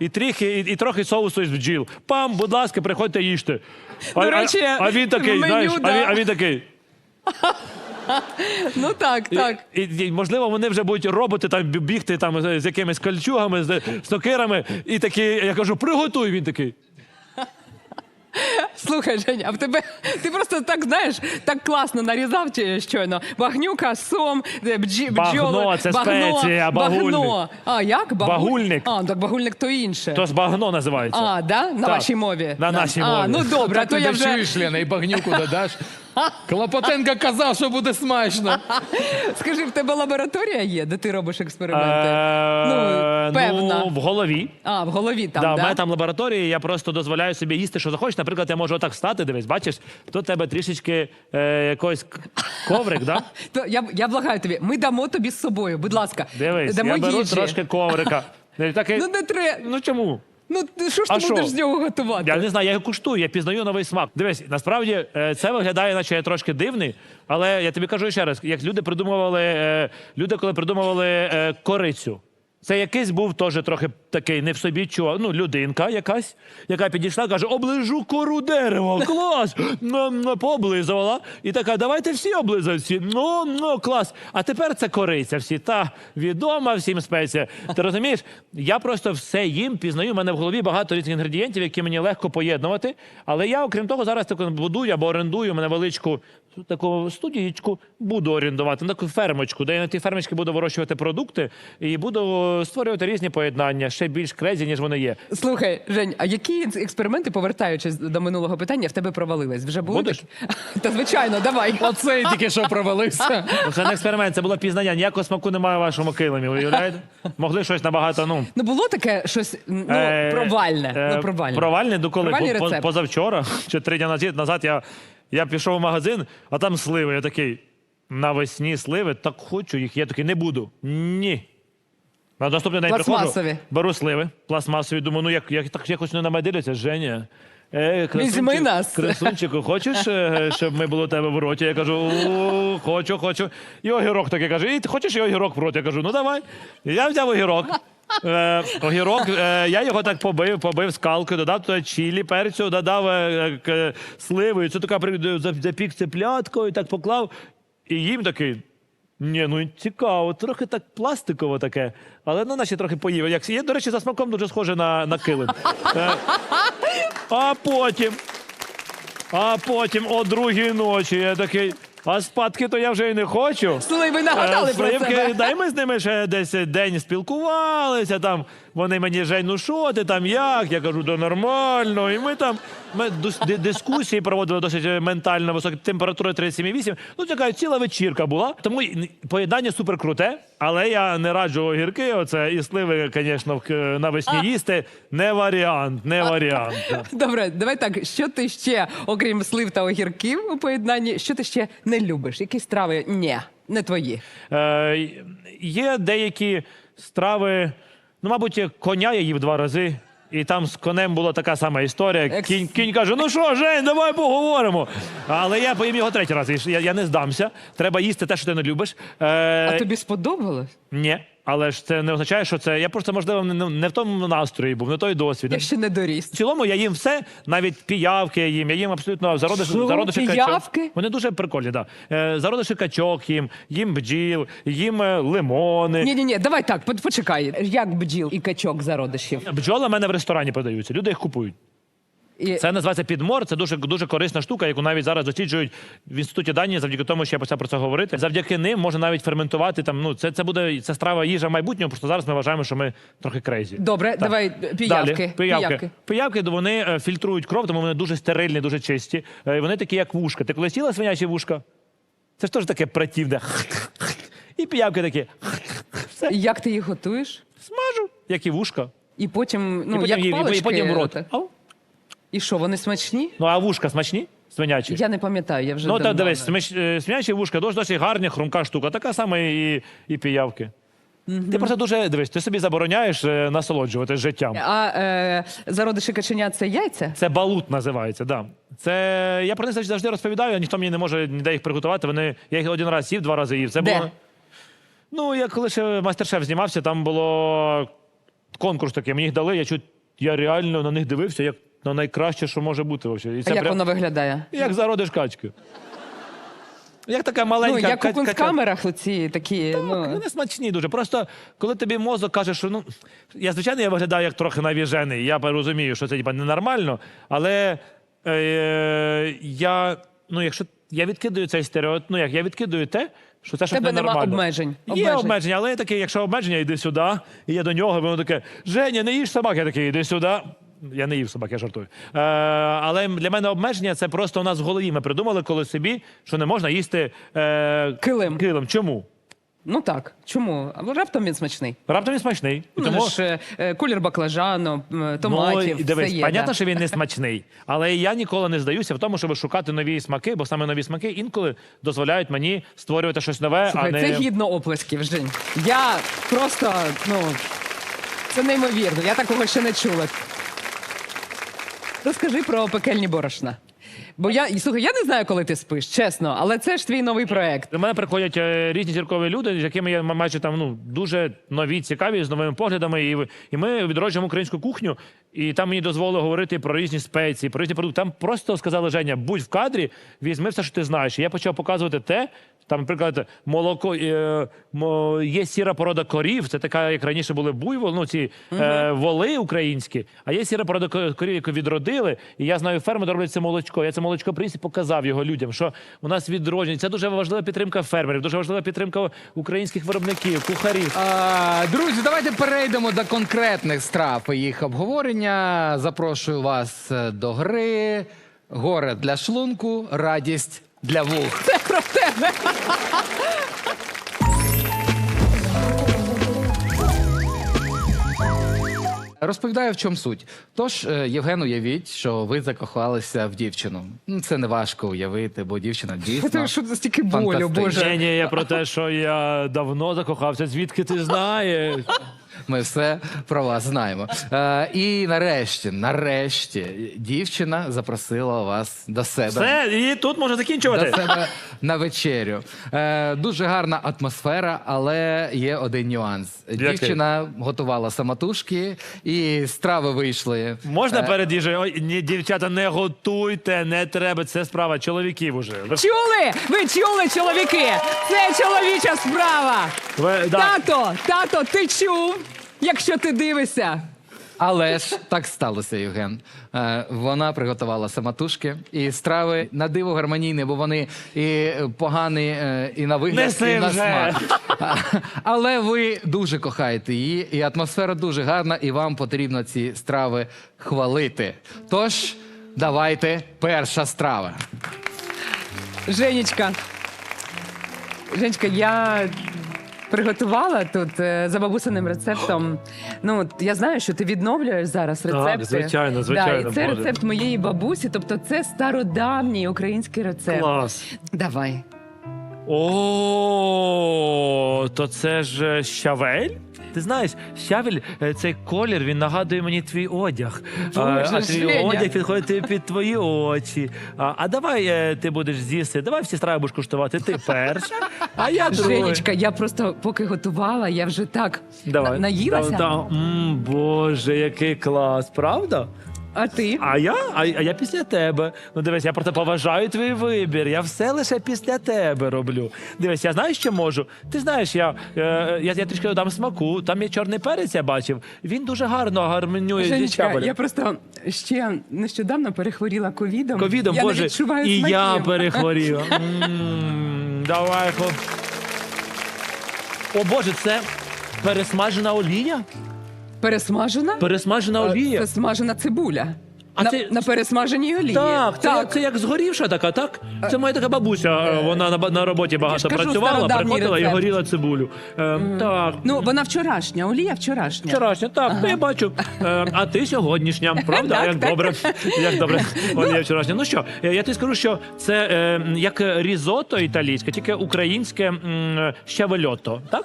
і трохи, і, і трохи соусу із бджіл. Пам, будь ласка, приходьте їжте. А, До речі, а, а він такий, меню, знаєш, а, він, а він такий. Ну так, так. І, і, можливо, вони вже будуть роботи там бігти там з, з якимись кольчугами, з сокирами, і такі, я кажу, приготуй. Він такий. Слухай, Женя, а в тебе ти просто так знаєш, так класно нарізав чи щойно. Багнюка, сом, е, бджі, Багно, бджоли, це спеція, багульник. багно. А як? Багуль- Багульник. А, так багульник то інше. То з багно називається. А, да? На Так. вашій мові. На нашій А, мові. ну добре, а то ти я вже... Лена, і багнюку додаш. Клопотенко казав, що буде смачно. скажи, в тебе лабораторія є, де ти робиш експерименти? Е, ну, певна. Ну, в голові. А, в голові там, да? У мене там лабораторія, я просто дозволяю собі їсти, що захочеш. Наприклад, я можу отак встати, дивись, бачиш, тут тебе трішечки е, якийсь к- коврик, да? То я, я благаю тобі, ми дамо тобі з собою, будь ласка. Дивись, дамо я беру їжі. трошки коврика. І Ну не треба. ну чому? Ну ти- що ж А ти що? будеш з нього готувати? Я не знаю, я його куштую, я пізнаю новий смак. Дивись, насправді е, це виглядає, наче я трошки дивний, але я тобі кажу ще раз: як люди придумували, е, люди, коли придумували е, корицю. Це якийсь був теж трохи такий не в собі чувак, ну, людинка якась, яка підійшла, каже: оближу кору дерева, клас! Пооблизувала. І така, давайте всі облизають всі. Ну, ну, клас. А тепер це кориця всі. Та відома всім спеція. Ти розумієш? Я просто все їм пізнаю. У мене в голові багато різних інгредієнтів, які мені легко поєднувати. Але я, окрім того, зараз таку будую або орендую невеличку таку студієчку, буду орендувати, таку фермочку, де я на тій фермочці буду вирощувати продукти і буду створювати різні поєднання, ще більш крезі, ніж вони є. Слухай, Жень, а які експерименти, повертаючись до минулого питання, в тебе провалились? Вже були Будеш? такі? Та звичайно, давай. Оцей тільки що провалився. Ну, Це не експеримент, це було пізнання. Ніякого смаку немає в вашому килимі. Ви уявляєте? Могли щось набагато, ну. Ну було таке щось ну, Е, провальне. е, ну, провальне. Провальне до коли? Провальний По- по- рецепт. Позавчора чи три дні назад, назад я, я пішов в магазин, а там сливи. Я такий, навесні сливи, так хочу їх. Я такий, не буду. Ні. На наступний день Пластмасові. приходжу, беру сливи, пластмасові. Думаю, ну як, як так якось не на мене дивляться, Женя. Е, Візьми нас. Красунчику, хочеш, е, щоб ми були у тебе в роті? Я кажу, «О, хочу, хочу. І огірок такий каже, і ти хочеш і огірок в роті? Я кажу, ну давай. І я взяв огірок. Е, огірок, е, я його так побив, побив скалкою, додав туди чілі, перцю, додав е, к- сливи, і це така при- за- запік і так поклав. І їм такий. Ні, ну цікаво, трохи так пластиково таке, але ну, наче трохи поїв. Як є, до речі, за смаком дуже схоже на, на килим. Е, а потім, а потім о другій ночі я такий. А спадки то я вже й не хочу. Сливи нагадали Е, про це. дай ми з ними ще десь день спілкувалися. Там вони мені Жень, ну що ти там, як? Я кажу, да нормально. І ми там ми дискусії проводили досить е, ментально високі температури 37,8. Ну, така ціла вечірка була. Тому поєднання супер круте, але я не раджу огірки. Оце і сливи, звісно, навесні їсти. Не варіант, не варіант. Добре, давай так. Що ти ще, окрім слив та огірків у поєднанні, що ти ще не любиш? Які страви? Ні, не твої. Е, є деякі страви, ну, мабуть, коня я їв два рази. І там з конем була така сама історія. Екс- Кінь, кінь каже: ну що, Жень, давай поговоримо. Але я поїм його третій раз. і Я, я не здамся. Треба їсти те, що ти не любиш. Е, А тобі сподобалось? Ні. Але ж це не означає, що це. Я просто, можливо, не, не в тому настрої був, не той досвід. Я ще не доріс. В цілому я їм все, навіть піявки я їм. Я їм абсолютно зародиш, Що? зародиші Піявки? качок. Вони дуже прикольні, так. Да. Е, зародиші качок їм, їм бджіл, їм е, лимони. Ні, ні, ні, давай так, по- почекай. Як бджіл і качок зародишів? Бджоли в мене в ресторані продаються. Люди їх купують. І... Це називається підмор. Це дуже дуже корисна штука, яку навіть зараз досліджують в інституті Данії, завдяки тому, що я почав про це говорити. Завдяки ним можна навіть ферментувати там. Ну це, це буде це страва їжа майбутнього. Просто зараз ми вважаємо, що ми трохи крейзі. Добре, давай піявки. Далі, пиявки. Піявки. Пиявки вони е, фільтрують кров, тому вони дуже стерильні, дуже чисті. Е, Вони такі, як вушка. Ти коли сіла свинячі вушка? Це ж теж таке противне. І пиявки такі. Все, Як ти їх готуєш? смажу, як і вушка. І потім, ну, і потім, як їм- і потім в рот. І що, вони смачні? Ну а вушка смачні? Свинячі. Я не пам'ятаю, я вже Ну, давно так дивись, не- сміч- е, свинячі вушка досить, досить гарні, хрумка штука, така сама і, і піявки. Ти просто дуже дивись, ти собі забороняєш е, насолоджуватись життям. А е, зародиші каченя це яйця? Це балут називається, да. Це я про них завжди- завжди розповідаю, ніхто мені не може ніде їх приготувати. Вони я їх один раз їв, два рази їв. Це Де? було. Ну, я коли ще мастер-шеф знімався, там було конкурс такий, мені їх дали, я чуть, я реально на них дивився, як на найкраще, що може бути. Вообще. І А як прям- воно виглядає? як зародиш качки. Як така маленька Ну, як у ка- ка- кунсткамерах оці такі, ну... Вони смачні дуже. Просто коли тобі мозок каже, що ну я звичайно я виглядаю як трохи навіжений. Я розумію, що це типа ненормально, але е, я ну, якщо я відкидаю цей стереотип, ну як я відкидаю те, що це щось Тебе нема ненормально. обмежень. Є Обмежень. обмеження, але я такий, якщо обмеження, йди сюди, і я до нього, і воно таке: Женя, не їж собак. Я такий, іди сюди. Я не їв собак, я жартую. Е, але для мене обмеження це просто у нас в голові. Ми придумали коли собі, що не можна їсти е, Килим. килим. Чому? Ну так, чому? А раптом він смачний. Раптом він смачний. І Ну, тому ж, е, е, колір баклажану, м, томатів, ну, дивись, все є. понятно, да. що він не смачний, але я ніколи не здаюся в тому, щоб шукати нові смаки, бо саме нові смаки інколи дозволяють мені створювати щось нове, Слухай, а не це гідно оплесків, Жень. Я просто, ну, це неймовірно. Я такого ще не чула. Розкажи про пекельні борошна. Бо я, слухай, я не знаю, коли ти спиш, чесно, але це ж твій новий проект. До мене приходять е, різні зіркові люди, з якими я майже там ну дуже нові, цікаві, з новими поглядами. І, і ми відроджуємо українську кухню, і там мені дозволили говорити про різні спеції, про різні продукти. Там просто сказали Женя, будь в кадрі, візьми все, що ти знаєш. І я почав показувати те. Там, наприклад, молоко е, мо- є сіра порода корів. Це така, як раніше були буйвол, ну ці е, воли українські. А є сіра порода ко- корів, яку відродили. І я знаю ферми, роблять це молочко. Я це молочко приніс і показав його людям, що у нас відродження. Це дуже важлива підтримка фермерів, дуже важлива підтримка українських виробників, кухарів. А, друзі, давайте перейдемо до конкретних страв і їх обговорення. Запрошую вас е, до гри. Горе для шлунку, радість для вух. Це про тебе. Розповідаю, в чому суть. Тож, е, Євген, уявіть, що ви закохалися в дівчину. Ну, Це не важко уявити, бо дівчина дійсно. Це що за стільки болю, Фантастично. боже. Ні, ні, я про те, що я давно закохався. Звідки ти знаєш? Ми все про вас знаємо. Е, і нарешті, нарешті, дівчина запросила вас до себе. Все, і тут можна До закінчувати. себе на вечерю. Е, дуже гарна атмосфера, але є один нюанс. Дівчина готувала самотужки, і страви вийшли. Можна Е, перед їжею? Ой, ні, дівчата, не готуйте, не треба. Це справа чоловіків уже. Ви- Чули? Ви чули, чоловіки? Це чоловіча справа. ви- да. Тато, тато, ти чув? Якщо ти дивишся. Але ж так сталося, Євген. Е, вона приготувала самотужки, і страви на диво гармонійні, бо вони і погані, е, і на вигляд, Неси і на вже. смак. А, Але ви дуже кохаєте її, і атмосфера дуже гарна, і вам потрібно ці страви хвалити. Тож, давайте перша страва. Женечка. Женечка, я приготувала тут е, за бабусиним рецептом. Ну, я знаю, що ти відновлюєш зараз рецепти. звичайно, звичайно, Да, і це Боже. рецепт моєї бабусі, тобто це стародавній український рецепт. Клас. Давай. О, то це ж е, щавель? Ти знаєш, щавель, е, цей колір, він нагадує мені твій одяг. А, а твій одяг підходить під твої очі. А, а давай е, ти будеш з'їсти, давай всі страви будеш куштувати. Ти перша, а я другий. Женечка, я просто поки готувала, я вже так Давай. на- наїлася. Да, да. М, Боже, який клас, правда? А ти? А я, а, а я після тебе. Ну дивись, я просто поважаю твій вибір. Я все лише після тебе роблю. Дивись, я знаю, що можу. Ти знаєш, я, е, я, я трішки додам смаку. Там є чорний перець, я бачив. Він дуже гарно гармонює зі Женечка, я просто ще нещодавно перехворіла ковідом. Ковідом, я боже, не відчуваю і смаків. я перехворів. М, Давай, хлоп. О Боже, це пересмажена олія? Пересмажена? Пересмажена олія. Це смажена цибуля. А на, це- на пересмаженій олії. Так, це, Як, це як згорівша така, так? Це моя така бабуся. е, Вона на, на роботі багато кажу, працювала, приходила і горіла цибулю. Е, Так. Ну, вона вчорашня, олія вчорашня. Вчорашня, так, ну, я бачу. Е, а ти сьогоднішня, правда? Так, як так. добре. Як добре. Олія вчорашня. Ну що, е, я тобі скажу, що це е, як різото італійське, тільки українське м, щавельото. Так?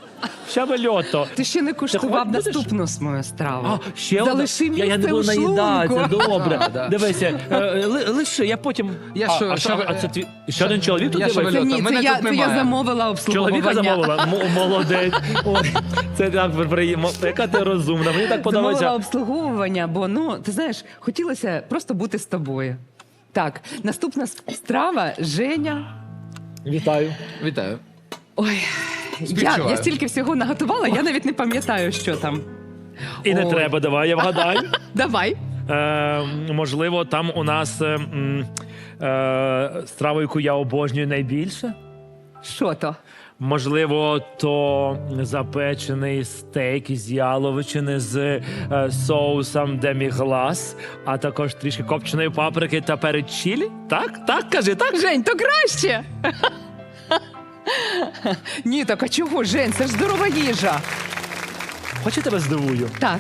Щавельото. Ти ще не куштував наступну мою страву. А, ще. Залиши я, місце я не буду наїдатися, добре. Да. дивися, е, ли- лише я потім. Я а, що, а, що що, а це твій ще один чоловік тут Я що Ні, це Мене я, тут це я немає. замовила обслуговування. Чоловіка замовила. М- Молодець. Ой, це так приємно. Яка ти розумна. Мені так Замовила подобається. обслуговування, бо ну ти знаєш, хотілося просто бути з тобою. Так, наступна с- страва Женя. Вітаю. Вітаю. Ой, я, Співчуваю. я стільки всього наготувала, я навіть не пам'ятаю, що там. І не Ой. треба, давай, я вгадаю. Давай. Е, можливо, там у нас е, е, страву, яку я обожнюю найбільше. Що то? Можливо, то запечений стейк із яловичини з е, соусом деміглас, а також трішки копченої паприки та перець чілі. Так? Так, кажи, так? Жень, то краще. Ні, так а чого, Жень? Це ж здорова їжа. Хоч я тебе здивую. Так.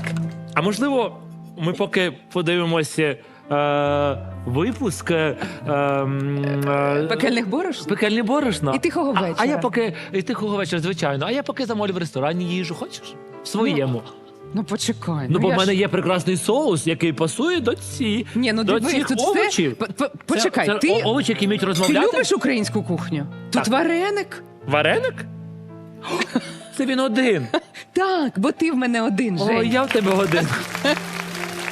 А можливо, ми поки подивимося е, випуск е, ем, е, Пекельних борошн? пекельні борошна. І тихого А- А, я поки і тихого вечора, звичайно. А я поки замовлю в ресторані їжу. Хочеш? В своєму. Ну почекай. Ну, бо в мене ж- є прекрасний соус, який пасує до ці Ні, ну до цих тут овочів. все. П- п- Це- Почекай, це ти, о- овочі, які вміють ти розмовляти. любиш українську кухню? Тут Так. вареник? Вареник? Це він один. Так, бо ти в мене один, Жень. Ой, я в тебе один.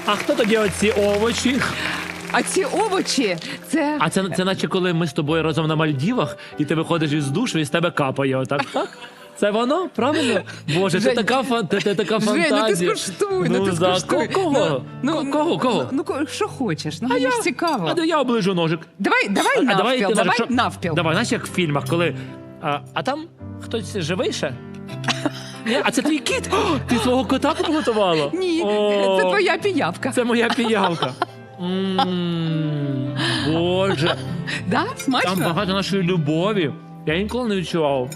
А хто тоді оці овочі? А ці овочі це. А це, це наче коли ми з тобою разом на Мальдівах, і ти виходиш із душу, і з тебе капає. Отак, так? Це воно? Правильно? Боже, це Жень, така, фан- ти, ти така Жень, ну ти фантазія. скуштуй, ну, ти за- скуштуй. Кого? Ну, кого? Кого? Ну, ну, що хочеш, ну мені ж цікаво. А де я оближу ножик. Давай, давай навпіл, ти давай, навпіл. Давай, знаєш, як в фільмах, коли. А, а там хтось живий ще? А це твій кіт? О, ти свого кота підготувала? Ні, О, це твоя піявка. Це моя піявка. М, Боже, Да? там Смачно? багато нашої любові. Я інколи не відчував.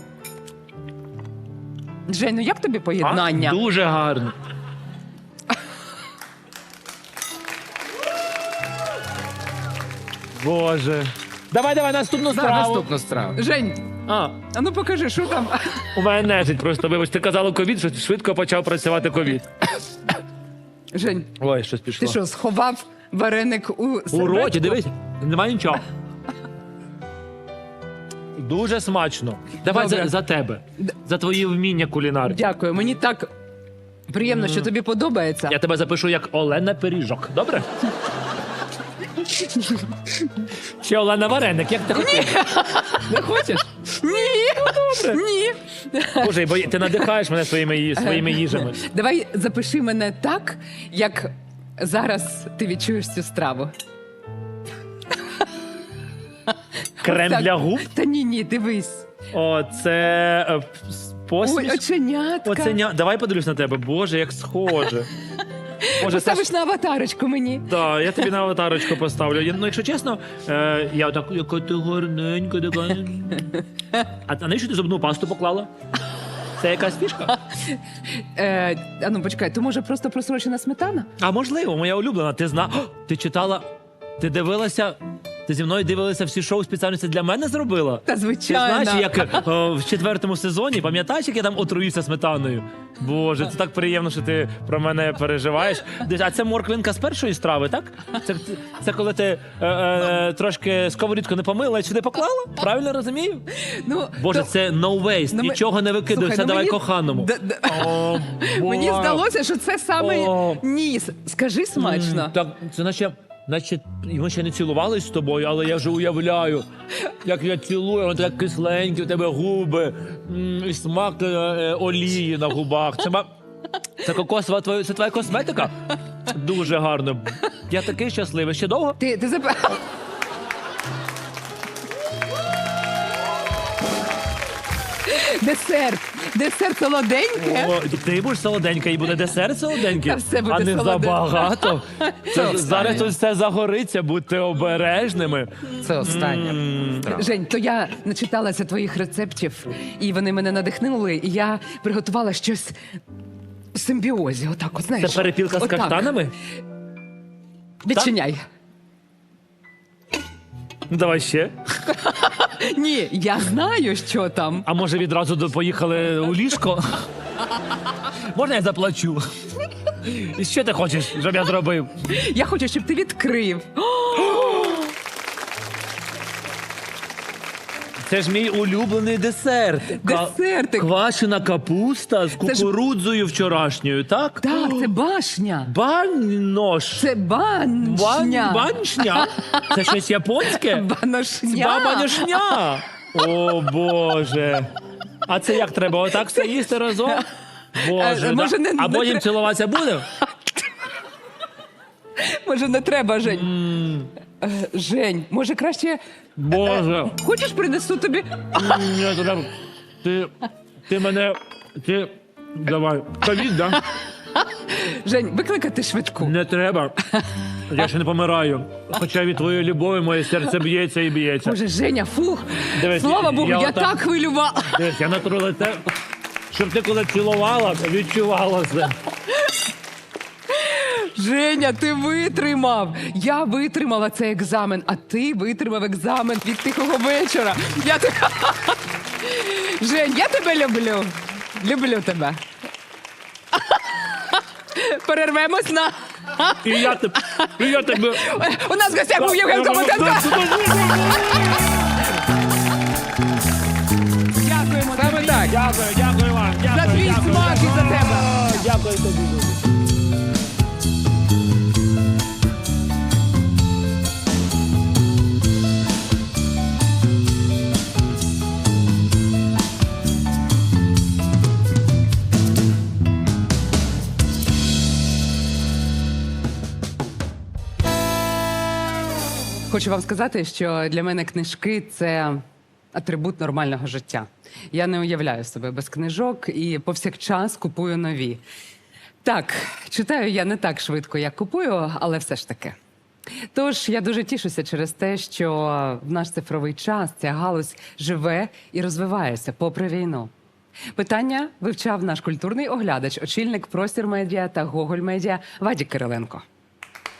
Жень, ну як тобі А? поєднання? Дуже гарно. Боже. Давай, давай, наступну Да, страву. наступна страва. Жень, А, а ну покажи, що там. у мене нежить просто, вибач, ти казала ковід, що швидко почав працювати ковід. Жень, Ой, щось пішло. ти що, сховав вареник у У серветку? роті, дивись, немає нічого. Дуже смачно. Давай Добре. за, за тебе, за твої вміння кулінарні. Дякую, мені так приємно, що тобі подобається. Я тебе запишу як Олена Пиріжок. Добре? Чи Олена Вареник, як ти хотів? Не хочеш? Ні, ні. Боже, бо ти надихаєш мене своїми, своїми їжами. Давай запиши мене так, як зараз ти відчуєш цю страву. Крем Так. для губ. Та ні, ні, дивись. О, це е, Ой, посмішка. оченятка. Оценя... Давай подивлюсь на тебе. Боже, як схоже. Боже, Поставиш ж на аватарочку мені. Так, я тобі на аватарочку поставлю. Я, ну, якщо чесно, е, я так, яка ти гарненька, така. А, а навіщо ти зубну пасту поклала? Це якась фішка? Е, а ну почекай, то може просто просрочена сметана? А можливо, моя улюблена. Ти зна. О, Ти читала, ти дивилася. Ти зі мною дивилася всі шоу спеціально це для мене зробила? Та звичайно. Ти знаєш, як е, в четвертому сезоні, пам'ятаєш, як я там отруївся сметаною? Боже, це так приємно, що ти про мене переживаєш. А це морквинка з першої страви, так? Це, це коли ти е, е, трошки сковорідку не помила і сюди поклала? Правильно розумію? Ну, Боже, то- це no waste, Ну, ми- нічого не викидуй, Слухай, все ну, давай мені- коханому. Д- д- О, Мені здалося, що це саме О. ніс. Скажи смачно. Так, це наче, наче ми ще не цілувались з тобою, але я вже уявляю, як я цілую, воно так кисленькі, у тебе губи, і смак е, е, олії на губах. Це, ма- це кокосова твоя, це твоя косметика? Дуже гарно. Я такий щасливий. Ще довго? Ти, ти зап... Десерт. Десерт солоденьке. О, ти будеш солоденька, і буде десерт солоденький, Та все буде а не солоденьке. забагато. Це, останнє. зараз тут все загориться, будьте обережними. Це страва. Жень, то я начиталася твоїх рецептів, і вони мене надихнули, і я приготувала щось в симбіозі. Отак, от, Це перепілка з отак. каштанами? Відчиняй. Ну, давай ще. Ні, я знаю, що там. А може відразу до- поїхали у ліжко? Можна я заплачу? І що ти хочеш, щоб я зробив? Я хочу, щоб ти відкрив. Це ж мій улюблений десерт. Ка- Десертик. Квашена капуста з ж- кукурудзою вчорашньою, так? Так, це башня. Банош. Це баншня. Бан... Баншня? Це щось японське? Баношня. Бабанюшня. О Боже. А це як треба? Отак все їсти разом? Боже, Е, може, да? не- а не потім тре- цілуватися буде? Може, не треба, Жень. Е, Жень, може краще. Боже. Хочеш принесу тобі? Ні, то ти, ти мене. Ти. Давай. Ковід, да? Жень, викликати швидку. Не треба. Я ще не помираю. Хоча від твоєї любові моє серце б'ється і б'ється. Боже, Женя, фух. Дивись, Слава Богу, я я, отак- так хвилювала. Дивись, я натру те, щоб ти коли цілувала, відчувала це. Женя, ти витримав. Я витримала цей екзамен, а ти витримав екзамен від тихого вечора. Я ти... Жень, я тебе люблю. Люблю тебе. Перервемось на. І я тебе. І я тебе. У нас в гостях був Євген Комотенко. Дякуємо Саме так. Дякую, дякую вам. За твій смак і за тебе. Дякую тобі. Хочу вам сказати, що для мене книжки це атрибут нормального життя. Я не уявляю себе без книжок і повсякчас купую нові. Так, читаю я не так швидко, як купую, але все ж таки. Тож я дуже тішуся через те, що в наш цифровий час ця галузь живе і розвивається попри війну. Питання вивчав наш культурний оглядач, очільник простір медіа та Гоголь медіа Вадік Кириленко.